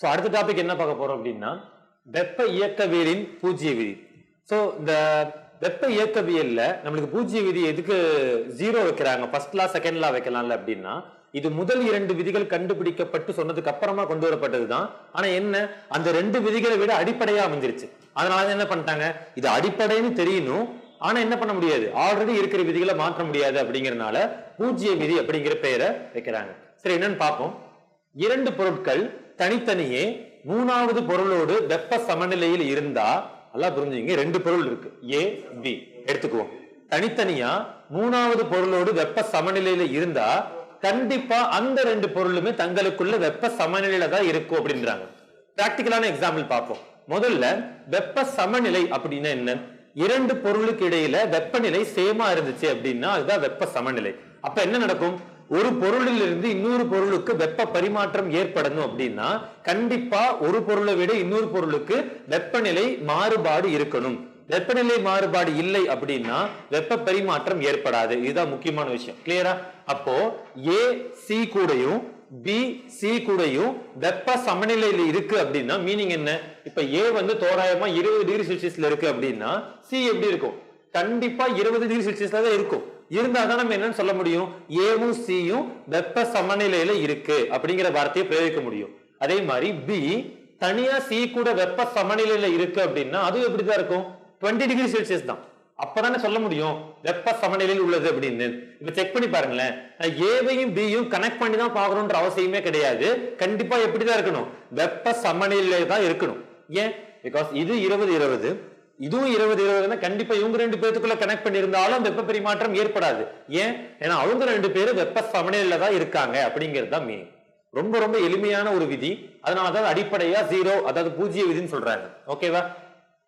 So அடுத்த topic என்ன பார்க்க போறோம் அப்படின்னா வெப்ப இயக்கவியலின் பூஜ்ய விதி. ஸோ இந்த வெப்ப இயக்கவியல்ல நம்மளுக்கு பூஜ்ய விதி எதுக்கு ஜீரோ வைக்கிறாங்க? ஃபர்ஸ்ட் லா செகண்ட் லா வைக்கலாம்ல அப்படின்னா இது முதல் இரண்டு விதிகள் கண்டுபிடிக்கப்பட்டு சொன்னதுக்கு அப்புறமா கொண்டு வரப்பட்டதுதான் ஆனா என்ன? அந்த ரெண்டு விதிகளை விட அடிப்படையா அமைஞ்சிருச்சு. அதனால என்ன பண்ணிட்டாங்க? இது அடிப்படைன்னு தெரியணும். ஆனா என்ன பண்ண முடியாது? ஆல்ரெடி இருக்கிற விதிகளை மாற்ற முடியாது அப்படிங்கறதுனால பூஜ்ய விதி அப்படிங்கிற பெயரை வைக்கிறாங்க. சரி என்னன்னு பார்ப்போம். இரண்டு பொருட்கள் தனித்தனியே மூணாவது பொருளோடு வெப்ப சமநிலையில் இருந்தா நல்லா புரிஞ்சுங்க ரெண்டு பொருள் இருக்கு. ஏ பி எடுத்துக்குவோம். தனித்தனியா மூணாவது பொருளோடு வெப்ப சமநிலையில இருந்தா கண்டிப்பா அந்த ரெண்டு பொருளுமே தங்களுக்குள்ள வெப்ப சமநிலையில தான் இருக்கும் அப்படின்றாங்க. பிராக்டிக்கலான எக்ஸாம்பிள் பார்ப்போம். முதல்ல வெப்ப சமநிலை அப்படின்னா என்ன? இரண்டு பொருளுக்கு இடையில வெப்பநிலை சேமா இருந்துச்சு அப்படின்னா அதுதான் வெப்ப சமநிலை. அப்ப என்ன நடக்கும்? ஒரு பொருளில் இருந்து இன்னொரு பொருளுக்கு வெப்ப பரிமாற்றம் ஏற்படணும் அப்படின்னா கண்டிப்பா ஒரு பொருளை விட இன்னொரு பொருளுக்கு வெப்பநிலை மாறுபாடு இருக்கணும். வெப்பநிலை மாறுபாடு இல்லை அப்படின்னா வெப்ப பரிமாற்றம் ஏற்படாது. இதுதான் முக்கியமான விஷயம். கிளியரா அப்போ ஏ சி கூடையும் பி சி கூடையும் வெப்ப சமநிலையில இருக்கு அப்படின்னா மீனிங் என்ன? இப்ப ஏ வந்து தோராயமா இருபது டிகிரி செல்சியஸ்ல இருக்கு அப்படின்னா சி எப்படி இருக்கும்? கண்டிப்பா இருபது டிகிரி செல்சியஸ்ல தான் இருக்கும். இருந்தா தான் நம்ம என்னன்னு சொல்ல முடியும்? ஏவும் சியும் வெப்ப சமநிலையில இருக்கு அப்படிங்கிற வார்த்தையை பிரயோகிக்க முடியும். அதே மாதிரி பி தனியா சி கூட வெப்ப சமநிலையில இருக்கு அப்படின்னா அதுவும் எப்படிதான் இருக்கும்? டுவெண்ட்டி டிகிரி செல்சியஸ் தான். அப்பதானே சொல்ல முடியும்? வெப்ப சமநிலையில் உள்ளது அப்படின்னு. இப்ப செக் பண்ணி பாருங்களேன். ஏவையும் பியும் கனெக்ட் பண்ணி தான் பாக்கணும்ன்ற அவசியமே கிடையாது. கண்டிப்பா எப்படிதான் இருக்கணும்? வெப்ப சமநிலையில தான் இருக்கணும். ஏன்? பிகாஸ் இது இருபது இருபது. இதுவும் இருபது இருபதுன்னா கண்டிப்பா இவங்க ரெண்டு பேத்துக்குள்ள கனெக்ட் பண்ணியிருந்தாலும் வெப்ப பரிமாற்றம் ஏற்படாது. ஏன்? ஏன்னா அவங்க ரெண்டு பேரும் வெப்ப சமநிலையில தான் இருக்காங்க அப்படிங்கிறது தான் மீனிங் ரொம்ப ரொம்ப எளிமையான ஒரு விதி. அதனால தான் அடிப்படையா ஜீரோ அதாவது பூஜ்ஜிய விதின்னு சொல்றாங்க. ஓகேவா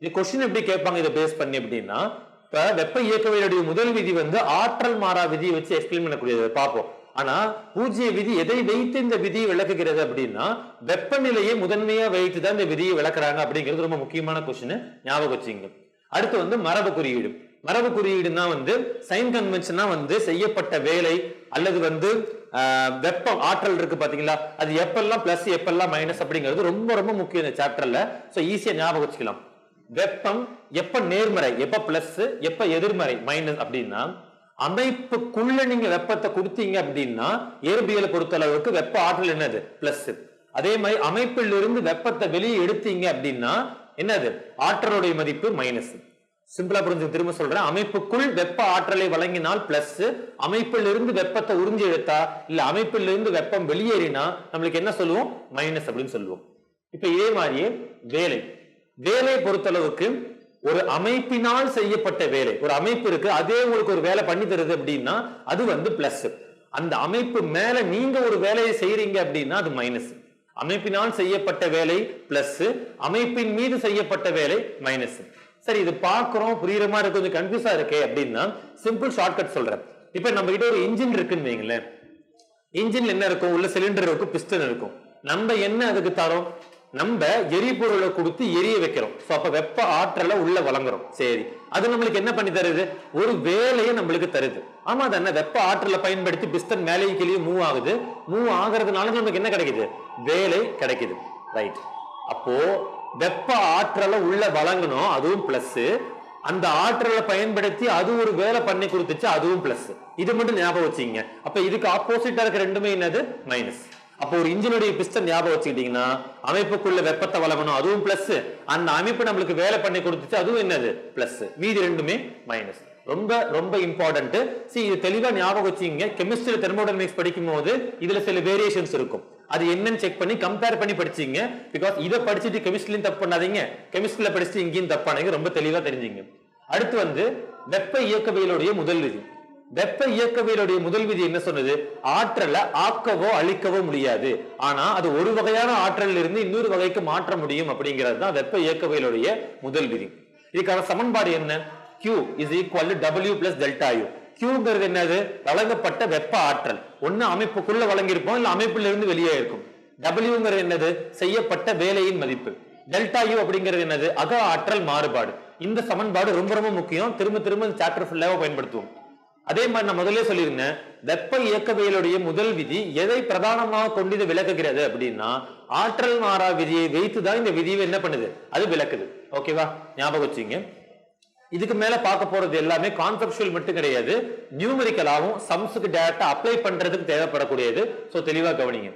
இது கொஸ்டின் எப்படி கேட்பாங்க? இதை பேஸ் பண்ணி அப்படின்னா இப்ப வெப்ப இயக்கவியலுடைய முதல் விதி வந்து ஆற்றல் மாறா விதியை வச்சு எக்ஸ்பிளைன் பண்ணக்கூடியது. பார்ப்போம். ஆனா பூஜ்ய விதி எதை வைத்து இந்த விதியை விளக்குகிறது அப்படின்னா வெப்பநிலையை முதன்மையா வைத்து தான் இந்த விதியை விளக்குறாங்க அப்படிங்கிறது ரொம்ப முக்கியமான கொஸ்டின் ஞாபகம் வச்சுங்க அடுத்து வந்து மரபு குறியீடு. மரபு குறியீடுனா வந்து சைன் கன்வென்ஷனா வந்து செய்யப்பட்ட வேலை அல்லது வந்து வெப்பம் ஆற்றல் இருக்கு பாத்தீங்களா? அது எப்பெல்லாம் பிளஸ் எப்பெல்லாம் மைனஸ் அப்படிங்கிறது ரொம்ப ரொம்ப முக்கியம் இந்த சாப்டர்ல சோ ஈஸியா ஞாபகம் வச்சுக்கலாம். வெப்பம் எப்ப நேர்மறை எப்ப பிளஸ் எப்ப எதிர்மறை மைனஸ் அப்படின்னா அமைப்புக்குள்ள நீங்க வெப்பத்தை கொடுத்தீங்க அப்படின்னா இயற்பியலை பொறுத்த அளவுக்கு வெப்ப ஆற்றல் என்னது? பிளஸ் அதே மாதிரி அமைப்பில் இருந்து வெப்பத்தை வெளியே எடுத்தீங்க அப்படின்னா என்னது? ஆற்றலுடைய மதிப்பு மைனஸ் சிம்பிளா புரிஞ்சு திரும்ப சொல்றேன். அமைப்புக்குள் வெப்ப ஆற்றலை வழங்கினால் பிளஸ் அமைப்பில் இருந்து வெப்பத்தை உறிஞ்சி எடுத்தா இல்ல அமைப்பில் இருந்து வெப்பம் வெளியேறினா நம்மளுக்கு என்ன சொல்லுவோம்? மைனஸ் அப்படின்னு சொல்லுவோம். இப்ப இதே மாதிரியே வேலை. வேலையை பொறுத்தளவுக்கு ஒரு அமைப்பினால் செய்யப்பட்ட வேலை. ஒரு அமைப்பு இருக்கு அதே உங்களுக்கு ஒரு வேலை பண்ணி தருது அப்படின்னா அது வந்து பிளஸ் அந்த அமைப்பு மேல நீங்க ஒரு வேலையை செய்யறீங்க அப்படின்னா அது மைனஸ் அமைப்பினால் செய்யப்பட்ட வேலை பிளஸ் அமைப்பின் மீது செய்யப்பட்ட வேலை மைனஸ் சரி இது பாக்குறோம் புரியுற மாதிரி கொஞ்சம் கன்ஃபியூஸா இருக்கே அப்படின்னா சிம்பிள் ஷார்ட்கட் சொல்றேன். இப்ப நம்ம கிட்ட ஒரு இன்ஜின் இருக்குன்னு வைங்களேன் இன்ஜின்ல என்ன இருக்கும்? உள்ள சிலிண்டர் இருக்கும் பிஸ்டன் இருக்கும். நம்ம என்ன அதுக்கு தரோம்? நம்ம எரிபொருளை கொடுத்து எரிய வைக்கிறோம். அப்ப வெப்ப ஆற்றலை உள்ள வழங்குறோம். சரி. அது நம்மளுக்கு என்ன பண்ணி தருது? ஒரு வேலையை நம்மளுக்கு தருது. ஆமா தானே வெப்ப ஆற்றலை பயன்படுத்தி பிஸ்டன் மேலே கீழே மூவ் ஆகுது. மூவ் ஆகுறதுனால நமக்கு என்ன கிடைக்குது? வேலை கிடைக்குது. ரைட் அப்போ வெப்ப ஆற்றலை உள்ள வழங்கணும். அதுவும் பிளஸ் அந்த ஆற்றலை பயன்படுத்தி அது ஒரு வேலை பண்ணி கொடுத்துச்சு அதுவும் பிளஸ் இது மட்டும் ஞாபகம் வச்சுங்க அப்ப இதுக்கு ஆப்போசிட்டா இருக்க ரெண்டுமே என்னது? மைனஸ் அப்போ ஒரு இன்ஜினுடைய பிஸ்டன் ஞாபகம் வச்சுக்கிட்டீங்கன்னா அமைப்புக்குள்ள வெப்பத்தை வழங்கணும் அதுவும் பிளஸ் அந்த அமைப்பு நம்மளுக்கு வேலை பண்ணி கொடுத்துச்சு. அதுவும் என்னது? பிளஸ் மீதி ரெண்டுமே மைனஸ் ரொம்ப ரொம்ப இம்பார்ட்டன்ட் சி இது தெளிவா ஞாபகம் வச்சுங்க கெமிஸ்ட்ரி தெர்மோடைனமிக்ஸ் படிக்கும் போது இதுல சில வேரியேஷன்ஸ் இருக்கும். அது என்னன்னு செக் பண்ணி கம்பேர் பண்ணி படிச்சீங்க பிகாஸ் இதை படிச்சுட்டு கெமிஸ்ட்ரிலையும் தப்பு பண்ணாதீங்க. கெமிஸ்ட்ரியில படிச்சுட்டு இங்கேயும் தப்பானீங்க ரொம்ப தெளிவா தெரிஞ்சுங்க அடுத்து வந்து வெப்ப இயக்கவியலுடைய முதல் விதி. வெப்ப இயக்கவியலுடைய முதல் விதி என்ன சொன்னது? ஆற்றலை ஆக்கவோ அழிக்கவோ முடியாது. ஆனா அது ஒரு வகையான ஆற்றலில் இருந்து இன்னொரு வகைக்கு மாற்ற முடியும் அப்படிங்கிறது தான் வெப்ப இயக்கவியலுடைய முதல் விதி. இதுக்கான சமன்பாடு என்ன? Q is equal to W plus delta U. Qங்கிறது என்னது? வழங்கப்பட்ட வெப்ப ஆற்றல். ஒன்னு அமைப்புக்குள்ள வழங்கியிருப்போம் இல்ல அமைப்புல இருந்து வெளியே இருக்கும். Wங்கிறது என்னது? செய்யப்பட்ட வேலையின் மதிப்பு. டெல்டா யூ அப்படிங்கிறது என்னது? அக ஆற்றல் மாறுபாடு. இந்த சமன்பாடு ரொம்ப ரொம்ப முக்கியம். திரும்ப திரும்ப இந்த சாப்டர் ஃபுல்லாக பயன்படுத்துவோம். அதே மாதிரி நான் முதல்ல சொல்லியிருந்தேன் வெப்ப இயக்கவியலுடைய முதல் விதி எதை பிரதானமாக கொண்டு இது விளக்குகிறது அப்படின்னா ஆற்றல் மாறா விதியை வைத்து தான் இந்த விதியை என்ன பண்ணுது? அது விளக்குது. ஓகேவா ஞாபகம் வச்சுங்க இதுக்கு மேல பார்க்க போறது எல்லாமே கான்செப்சுவல் மட்டும் கிடையாது. நியூமரிக்கலாவும் சம்ஸுக்கு டேரக்டா அப்ளை பண்றதுக்கு தேவைப்படக்கூடியது. ஸோ தெளிவா கவனிங்க.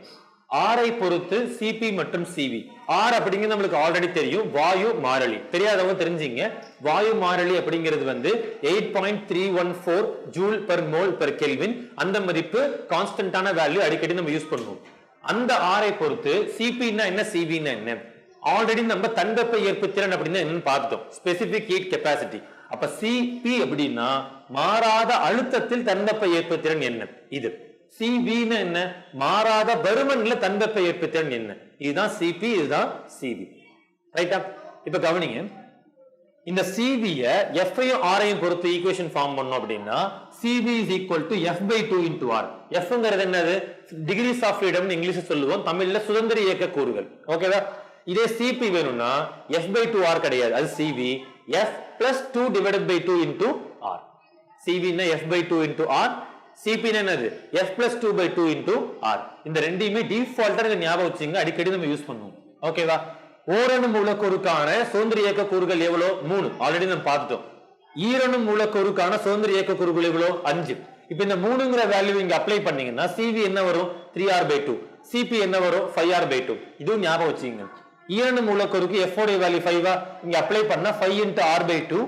ஆரை பொறுத்து சிபி மற்றும் சிவி ஆர் அப்படிங்கிறது நம்மளுக்கு ஆல்ரெடி தெரியும். வாயு மாறலி. தெரியாதவங்க தெரிஞ்சுங்க. வாயு மாறலி அப்படிங்கிறது வந்து eight point three one four joule per mole per kelvin அந்த மதிப்பு கான்ஸ்டன்டான வேல்யூ அடிக்கடி நம்ம யூஸ் பண்ணுவோம். அந்த ஆரை பொறுத்து சிபின்னா என்ன சிவின்னா என்ன? ஆல்ரெடி நம்ம தன்வெப்ப ஏற்பு திறன் அப்படின்னா என்னன்னு பார்த்தோம். ஸ்பெசிபிக் ஹீட் கெப்பாசிட்டி அப்ப சிபி அப்படின்னா மாறாத அழுத்தத்தில் தன்வெப்ப ஏற்பு திறன் என்ன? இது. சிபின்னு என்ன? மாறாத பருமன்ல தன்வெப்ப ஏற்பு திறன் என்ன? இதுதான் சிபி இதுதான் சிவி ரைட்டா இப்ப கவனிங்க. இந்த சிபிய எஃப்ஐயும் ஆரையும் பொறுத்து ஈக்குவேஷன் ஃபார்ம் பண்ணோம் அப்படின்னா CP is equal to f by two into R எஃப்ங்கிறது என்னது? டிகிரிஸ் ஆஃப் ஃப்ரீடம் இங்கிலீஷ் சொல்லுவோம். தமிழ்ல சுதந்திர இயக்க கூறுகள். ஓகேவா இதே சிபி வேணும்னா எஃப் பை டூ ஆர் கிடையாது. அது CV f plus two divided by two into R சிவின்னா f by two into R சிபின்னு என்னது? F plus two by two into R இந்த ரெண்டையுமே டிஃபால்ட்டா இதை ஞாபகம் வச்சுங்க அடிக்கடி நம்ம யூஸ் பண்ணுவோம். ஓகேவா ஓரணு மூலக்கூறுக்கான சுதந்திர இயக்க கூறுகள் எவ்வளோ? மூணு. ஆல்ரெடி நம்ம பார்த்துட்டோம். ஈரணு மூலக்கூறுக்கான சுதந்திர இயக்க கூறுகள் எவ்வளவு அஞ்சு. இப்போ இந்த மூணுங்கிற வேல்யூ இங்க அப்ளை பண்ணீங்கன்னா சிவி என்ன வரும்? Three R by two CP என்ன வரும்? ஃபைவ் ஆர் பை டூ இதுவும் ஞாபகம் வச்சுங்க ஈரணு மூலக்கூறுக்கு எஃப் உடைய வேல்யூ ஃபைவா இங்க அப்ளை பண்ணா five into R by two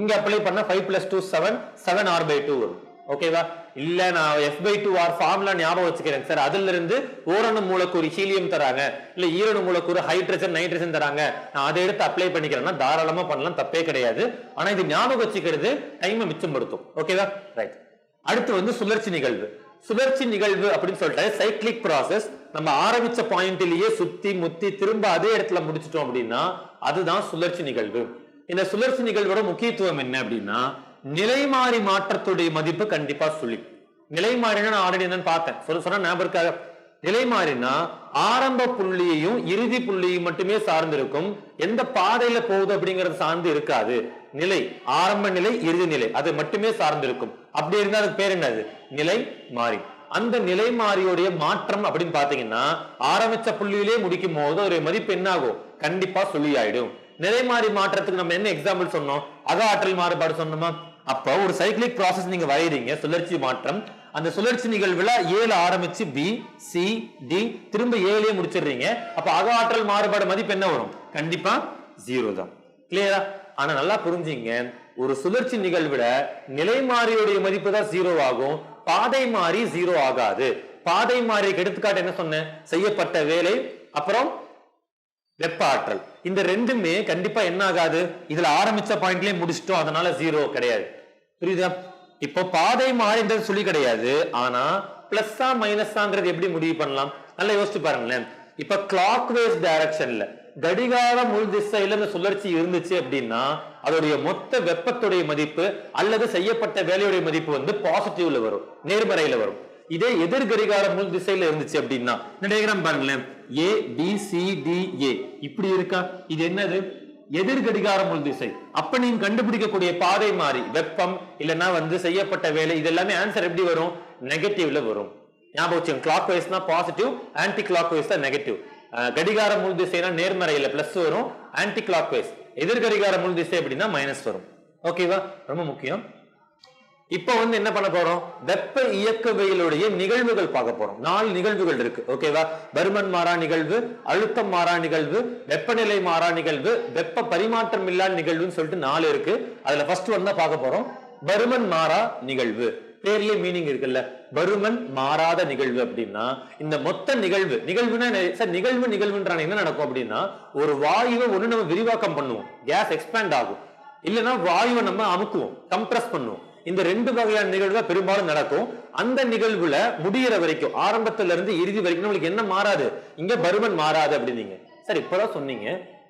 இங்க அப்ளை பண்ணா five plus two seven seven R by two வரும். ஓகேவா இல்ல நான் f by two R formula ஞாபகம் வச்சுக்கிறேன் சார். அதுல இருந்து ஓரணு மூலக்கூறு ஹீலியம் தராங்க. இல்ல ஈரணு மூலக்கூறு ஹைட்ரஜன் நைட்ரஜன் தராங்க. நான் அதை எடுத்து அப்ளை பண்ணிக்கிறேன்னா தாராளமா பண்ணலாம் தப்பே கிடையாது. ஆனா இது ஞாபகம் வச்சுக்கிறது டைமை மிச்சப்படுத்தும். ஓகேவா ரைட் அடுத்து வந்து சுழற்சி நிகழ்வு. சுழற்சி நிகழ்வு அப்படின்னு சொல்லிட்டு சைக்கிளிக் ப்ராசஸ் நம்ம ஆரம்பிச்ச பாயிண்ட்லயே சுத்தி முத்தி திரும்ப அதே இடத்துல முடிச்சிட்டோம் அப்படின்னா அதுதான் சுழற்சி நிகழ்வு. இந்த சுழற்சி நிகழ்வோட முக்கியத்துவம் என்ன அப்படின்னா நிலைமாறி மாற்றத்துடைய மதிப்பு கண்டிப்பா சொல்லி. நிலைமாறினா நான் ஆல்ரெடி என்னன்னு பார்த்தேன். சொல்ல சொன்னா ஞாபகம் நிலைமாறினா ஆரம்ப புள்ளியையும் இறுதி புள்ளியையும் மட்டுமே சார்ந்து இருக்கும் எந்த பாதையில போகுது அப்படிங்கறது சார்ந்து இருக்காது. நிலை ஆரம்ப நிலை இறுதி நிலை அது மட்டுமே சார்ந்து இருக்கும் அப்படி இருந்தா அதுக்கு பேர் என்னது? நிலை மாறி. அந்த நிலை மாறியோடைய மாற்றம் அப்படின்னு பாத்தீங்கன்னா ஆரம்பிச்ச புள்ளியிலே முடிக்கும் போது ஒரு மதிப்பு என்ன ஆகும் கண்டிப்பா சொல்லி ஆயிடும். நிலைமாறி மாற்றத்துக்கு நம்ம என்ன எக்ஸாம்பிள் சொன்னோம்? அக ஆற்றல் மாறுபாடு சொன்னோமா? அப்ப ஒரு சைக்கிளிக் ப்ராசஸ் நீங்க வரைகிறீங்க சுழற்சி மாற்றம். அந்த சுழற்சி நிகழ்வுல ஏழு ஆரம்பிச்சு பி சி டி திரும்ப ஏழுலயே முடிச்சிடுறீங்க. அப்ப அக ஆற்றல் மாறுபாடு மதிப்பு என்ன வரும்? கண்டிப்பா ஜீரோ தான். கிளியரா ஆனா நல்லா புரிஞ்சுங்க. ஒரு சுழற்சி நிகழ்வுல நிலைமாறியுடைய மதிப்பு தான் ஜீரோ ஆகும். பாதை மாறி ஜீரோ ஆகாது. பாதை மாறி எடுத்துக்காட்டு என்ன சொன்னேன்? செய்யப்பட்ட வேலை. அப்புறம் வெப்ப ஆற்றல். இந்த ரெண்டுமே கண்டிப்பா என்ன ஆகாது? இதுல ஆரம்பிச்ச பாயிண்ட்லயே முடிச்சிட்டோம். அதனால ஜீரோ கிடையாது. புரியுதா? இப்போ பாதை மாறின்றது சொல்லி கிடையாது. ஆனா பிளஸ்ஸா மைனஸாங்கிறது எப்படி முடிவு பண்ணலாம்? நல்லா யோசிச்சு பாருங்களேன். இப்ப கிளாக் வேஸ் டைரக்ஷன்ல கடிகார முள் திசையில இந்த சுழற்சி இருந்துச்சு அப்படின்னா அதோடைய மொத்த வெப்பத்துடைய மதிப்பு அல்லது செய்யப்பட்ட வேலையுடைய மதிப்பு வந்து பாசிட்டிவ்ல வரும். நேர்மறையில வரும். இதே எதிர் கடிகார முள் திசையில இருந்துச்சு அப்படின்னா இந்த டயக்ராம் பாருங்களேன். A B C D A இப்படி இருக்கா? இது என்னது? எதிர் கடிகார முள் திசை. அப்ப நீங்க கண்டுபிடிக்கக்கூடிய பாதை மாறி வெப்பம் இல்லைன்னா வந்து செய்யப்பட்ட வேலை இது எல்லாமே ஆன்சர் எப்படி வரும்? நெகட்டிவ்ல வரும். ஞாபகம் வச்சுங்க கிளாக் வைஸ்னா பாசிட்டிவ் ஆன்டி கிளாக் வைஸ் தான் நெகட்டிவ் கடிகார முள் திசைனா நேர்மறையில பிளஸ் வரும் ஆன்டி கிளாக் வைஸ் எதிர் கடிகார முள் திசை அப்படின்னா மைனஸ் வரும். ஓகேவா ரொம்ப முக்கியம். இப்போ வந்து என்ன பண்ண போறோம்? வெப்ப இயக்கவியலுடைய நிகழ்வுகள் பார்க்க போறோம். நாலு நிகழ்வுகள் இருக்கு. ஓகேவா பருமன் மாறா நிகழ்வு அழுத்தம் மாறா நிகழ்வு வெப்பநிலை மாறா நிகழ்வு வெப்ப பரிமாற்றம் இல்லா நிகழ்வுன்னு சொல்லிட்டு நாலு இருக்கு. அதுல ஃபர்ஸ்ட் ஒன் தான் பார்க்க போறோம். பருமன் மாறா நிகழ்வு. பேர்லயே மீனிங் இருக்குல்ல. பருமன் மாறாத நிகழ்வு அப்படின்னா இந்த மொத்த நிகழ்வு நிகழ்வுனா சார் நிகழ்வு நிகழ்வுன்றான என்ன நடக்கும் அப்படின்னா ஒரு வாயுவை ஒண்ணு நம்ம விரிவாக்கம் பண்ணுவோம். கேஸ் எக்ஸ்பேண்ட் ஆகும். இல்லைன்னா வாயுவை நம்ம அமுக்குவோம். கம்ப்ரஸ் பண்ணுவோம். இந்த ரெண்டு வகையான நிகழ்வு தான் பெரும்பாலும் நடக்கும். அந்த நிகழ்வுல முடியிற வரைக்கும் ஆரம்பத்துல இருந்து இறுதி வரைக்கும் நம்மளுக்கு என்ன மாறாது? இங்க பருமன் மாறாது அப்படின்னீங்க. சார் இப்பதான் சொன்னீங்க.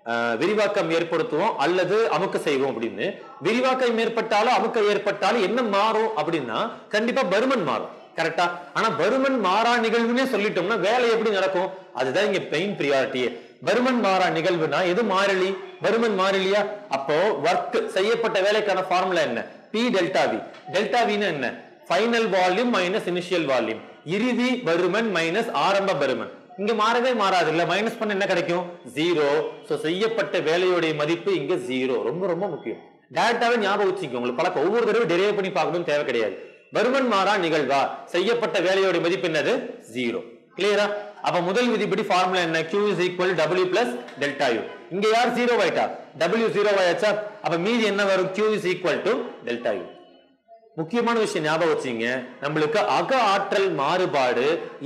ஆஹ், விரிவாக்கம் ஏற்படுத்துவோம் அல்லது அமுக்க செய்வோம் அப்படின்னு. விரிவாக்கம் ஏற்பட்டாலும் அமுக்க ஏற்பட்டாலும் என்ன மாறும் அப்படின்னா கண்டிப்பா பருமன் மாறும். கரெக்டா ஆனா பருமன் மாறா நிகழ்வுன்னே சொல்லிட்டோம்னா வேலை எப்படி நடக்கும்? அதுதான் இங்க பெயின் ப்ரியாரிட்டியே பருமன் மாறா நிகழ்வுனா எது மாறிலி? பருமன் மாறிலியா? அப்போ ஒர்க் செய்யப்பட்ட வேலைக்கான ஃபார்முலா என்ன? பி டெல்டா வி டெல்டா வினா என்ன? Final volume minus initial volume இறுதி பருமன் மைனஸ் ஆரம்ப பருமன். இங்க மாறவே மாறாது. இல்ல மைனஸ் பண்ண என்ன கிடைக்கும்? ஜீரோ சோ செய்யப்பட்ட வேலையுடைய மதிப்பு இங்க ஜீரோ ரொம்ப ரொம்ப முக்கியம். டேரக்டாவே ஞாபகம் வச்சுக்கோங்க. உங்களுக்கு பழக்கம். ஒவ்வொரு தடவை டெரிவ் பண்ணி பார்க்கணும் தேவை கிடையாது. பருமன் மாறா நிகழ்வா? செய்யப்பட்ட வேலையோட மதிப்பு என்னது? ஜீரோ கிளியரா அப்ப முதல் விதிப்படி ஃபார்முலா என்ன? Q is equal w plus delta u. இங்க யார் ஜீரோ ஆயிட்டா? W ஜீரோ ஆயாச்சா? அப்ப மீதி என்ன வரும்? Q is equal to delta u. முக்கியமான விஷயம் ஞாபகம் வச்சீங்க நம்மளுக்கு அக ஆற்றல் மாறுபாடு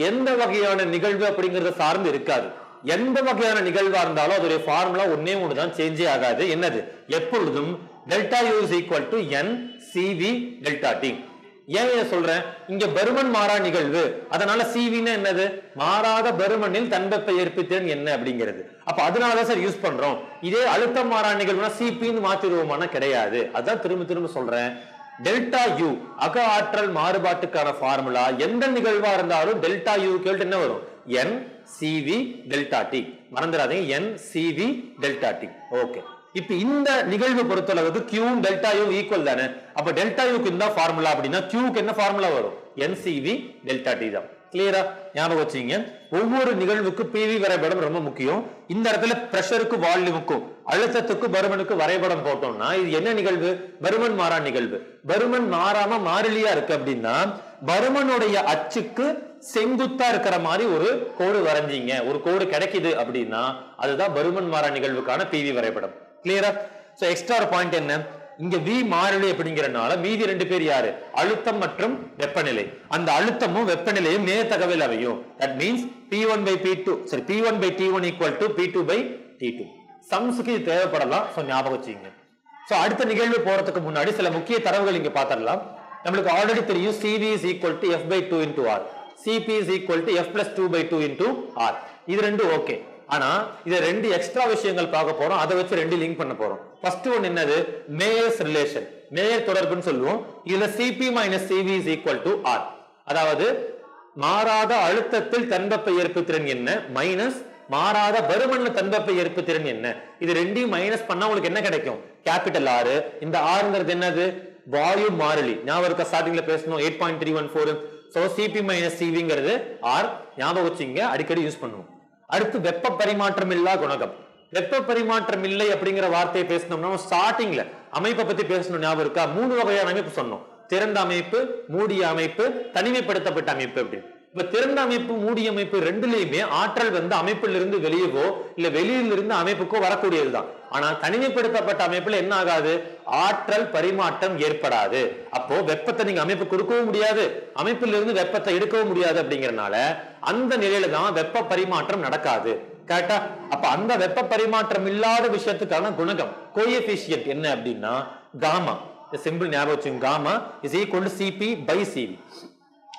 எந்த வகையான நிகழ்வு அப்படிங்கறத சார்ந்து இருக்காது. எந்த வகையான நிகழ்வா இருந்தாலும் அதோடைய ஃபார்முலா ஒன்னே ஒன்று தான் சேஞ்சே ஆகாது. என்னது? எப்பொழுதும் delta U is equal to n CV delta T ஏன் இதை சொல்றேன்? இங்க பருமன் மாறா நிகழ்வு. அதனால சிவின்னா என்னது? மாறாத பருமனில் தன்பெப்பை ஏற்பித்திறன் என்ன அப்படிங்கிறது. அப்ப அதனாலதான் சார் யூஸ் பண்றோம். இதே அழுத்தம் மாறா நிகழ்வுனா சிபின்னு மாத்திருவோமானா கிடையாது. அதான் திரும்ப திரும்ப சொல்றேன். டெல்டா யூ அக ஆற்றல் மாறுபாட்டுக்கான ஃபார்முலா எந்த நிகழ்வா இருந்தாலும் டெல்டா யூ கேள்வி என்ன வரும்? என் சிவி டெல்டா டி மறந்துடாதீங்க. N CV delta T okay இப்ப இந்த நிகழ்வு பொறுத்தளவுக்கு கியூவும் டெல்டா யூ ஈக்குவல் தானே? அப்ப டெல்டா யூக்கு இந்த ஃபார்முலா அப்படின்னா கியூக்கு என்ன ஃபார்முலா வரும்? என்சிவி டெல்டா டி தான். கிளியரா ஞாபகம் வச்சுங்க ஒவ்வொரு நிகழ்வுக்கு பிவி வரைபடம் ரொம்ப முக்கியம். இந்த இடத்துல பிரஷருக்கு வால்யூமுக்கும் அழுத்தத்துக்கு பருமனுக்கு வரைபடம் போட்டோம்னா இது என்ன நிகழ்வு? பருமன் மாறா நிகழ்வு. பருமன் மாறாம மாறிலியா இருக்கு அப்படின்னா பருமனுடைய அச்சுக்கு செங்குத்தா இருக்கிற மாதிரி ஒரு கோடு வரைஞ்சீங்க. ஒரு கோடு கிடைக்குது அப்படின்னா அதுதான் பருமன் மாறா நிகழ்வுக்கான பிவி வரைபடம். கிளியரா சோ எக்ஸ்ட்ரா பாயிண்ட் என்ன? இங்க வி மாறிலி அப்படிங்கிறனால மீதி ரெண்டு பேர் யாரு? அழுத்தம் மற்றும் வெப்பநிலை. அந்த அழுத்தமும் வெப்பநிலையும் நேர் தகவல் அவையும். That means P one by P two சரி P one by T one equal to P two by T two சம்ஸுக்கு இது தேவைப்படலாம். ஸோ ஞாபகம் வச்சுங்க ஸோ அடுத்த நிகழ்வு போறதுக்கு முன்னாடி சில முக்கிய தரவுகள் இங்க பாத்திரலாம். நம்மளுக்கு ஆல்ரெடி தெரியும் CV is equal to f by two into R CP is equal to f plus two by two into R இது ரெண்டு ஓகே ஆனா இதை ரெண்டு எக்ஸ்ட்ரா விஷயங்கள் பார்க்க போறோம். அதை வச்சு ரெண்டு லிங்க் பண்ண போறோம். ஃபர்ஸ்ட் ஒன் என்னது? மேயர்ஸ் ரிலேஷன் மேயர் தொடர்புன்னு சொல்லுவோம். இதுல CP minus CV is equal to R அதாவது மாறாத அழுத்தத்தில் தன்பப்பை ஏற்பு திறன் என்ன? மைனஸ் மாறாத பருமன்ல தன்பப்பை ஏற்பு திறன் என்ன? இது ரெண்டையும் மைனஸ் பண்ணா உங்களுக்கு என்ன கிடைக்கும்? கேபிட்டல் ஆறு இந்த ஆறுங்கிறது என்னது? வாயு மாறிலி. ஞாபகம் இருக்கா? ஸ்டார்டிங்ல பேசணும். Eight point three one four so CP minus சிவிங்கிறது R ஞாபகம் வச்சுங்க. அடிக்கடி யூஸ் பண்ணுவோம். அடுத்து வெப்ப பரிமாற்றம் இல்லா குணகம். வெப்ப பரிமாற்றம் இல்லை அப்படிங்கிற வார்த்தையை பேசணும்னா ஸ்டார்டிங்ல அமைப்பை பத்தி பேசணும் ஞாபகம் இருக்கா? மூணு வகையான அமைப்பு சொன்னோம். திறந்த அமைப்பு மூடிய அமைப்பு தனிமைப்படுத்தப்பட்ட அமைப்பு அப்படின்னு. இப்ப திறந்த அமைப்பு மூடிய அமைப்பு ரெண்டுலயுமே ஆற்றல் வந்து அமைப்பிலிருந்து வெளியவோ இல்ல வெளியிலிருந்து அமைப்புக்கோ வரக்கூடியதுதான். ஆனா தனிமைப்படுத்தப்பட்ட அமைப்புல என்ன ஆகாது? ஆற்றல் பரிமாற்றம் ஏற்படாது. அப்போ வெப்பத்தை நீங்க அமைப்பு கொடுக்கவும் முடியாது. அமைப்பிலிருந்து வெப்பத்தை எடுக்கவும் முடியாது அப்படிங்கறனால அந்த நிலையில தான் வெப்ப பரிமாற்றம் நடக்காது. கரெக்டா அப்ப அந்த வெப்ப பரிமாற்றம் இல்லாத விஷயத்துக்கான குணகம் கோஎபிஷியன்ட் என்ன அப்படின்னா காமா சிம்பிள் ஞாபகம் gamma is equal to CP by CP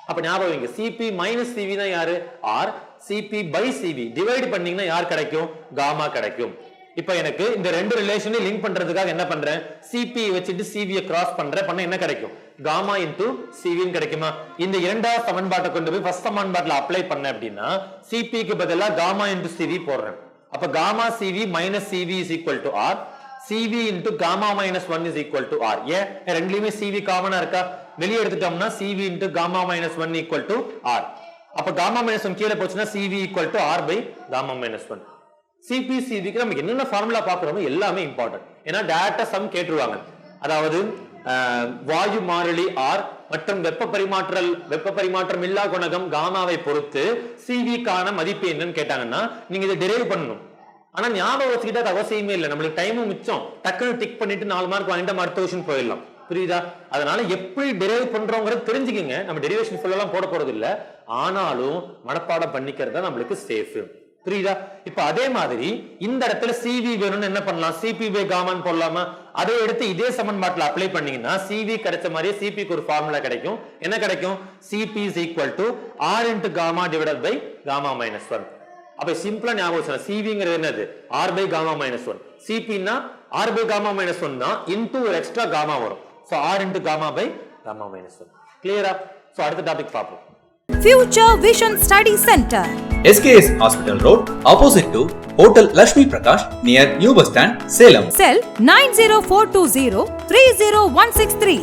அப்ப ஞாபகம் வைங்க. சிபி மைனஸ் சிவி தான் யாரு? R CP by CV divide பண்ணீங்கன்னா யார் கிடைக்கும்? காமா கிடைக்கும். இப்ப எனக்கு இந்த ரெண்டு ரிலேஷனையும் லிங்க் பண்றதுக்காக என்ன பண்றேன்? சிபி வச்சுட்டு சிவியை கிராஸ் பண்றேன். பண்ண என்ன கிடைக்கும்? காமா இன்டூ சிவின்னு கிடைக்குமா? இந்த இரண்டாவது சமன்பாட்டை கொண்டு போய் ஃபர்ஸ்ட் சமன்பாட்டில் அப்ளை பண்ண அப்படின்னா சிபிக்கு பதிலா காமா இன்டூ சிவி போடுறேன். அப்ப gamma CV minus CV is equal to R CV into gamma minus one is equal to R ஏன்? ரெண்டுலயுமே சிவி காமனா இருக்கா? வெளியே எடுத்துட்டோம்னா CV into gamma minus one equal to R அப்ப காமா மைனஸ் ஒன் கீழே போச்சுன்னா CV equal to R by gamma minus one சிபிசிவிக்கு நம்ம என்னென்ன ஃபார்முலா பாக்குறோமோ எல்லாமே இம்பார்ட்டன்ட் ஏன்னா டேரக்டா சம் கேட்டுருவாங்க. அதாவது வாயு மாறிலி ஆர் மற்றும் வெப்ப பரிமாற்றல் வெப்ப பரிமாற்றம் இல்லா குணகம் காமாவை பொறுத்து சிவிக்கான மதிப்பு என்னன்னு கேட்டாங்கன்னா நீங்க இதை டெரைவ் பண்ணணும். ஆனா ஞாபகம் வச்சுக்கிட்டா அது அவசியமே இல்லை. நம்மளுக்கு டைமும் மிச்சம். டக்குன்னு டிக் பண்ணிட்டு நாலு மார்க் வாங்கிட்டு மருத்துவ போயிடலாம். புரியுதா? அதனால எப்படி டெரைவ் பண்றோங்கிறது தெரிஞ்சுக்கங்க. நம்ம டெரிவேஷன் ஃபுல்லெல்லாம் போட போறது இல்ல. ஆனாலும் மனப்பாடம் பண்ணிக்கிறது தான் நம்மளுக்கு சேஃப் புரியுதா? இப்ப அதே மாதிரி இந்த இடத்துல சிவி வேணும்னு என்ன பண்ணலாம்? சிபி பை காமான்னு போடலாமா? அதை எடுத்து இதே சமன்பாட்டில் அப்ளை பண்ணீங்கன்னா சிவி கிடைச்ச மாதிரியே சிபிக்கு ஒரு ஃபார்முலா கிடைக்கும். என்ன கிடைக்கும்? CP is equal to R into gamma divided by gamma minus one அப்ப சிம்பிளா ஞாபகம் வச்சுக்கலாம் சிவிங்கிறது என்னது? R by gamma minus one சிபின்னா R by gamma minus one தான். இன்டூ ஒரு எக்ஸ்ட்ரா காமா வரும். So R into gamma by gamma minus one கிளியரா ஸோ அடுத்த டாபிக் பார்ப்போம் Future Vision Study Center. SKS Hospital Road, opposite to Hotel Lashmi Prakash, near New Bus Stand, Salem. Cell 90420 30163.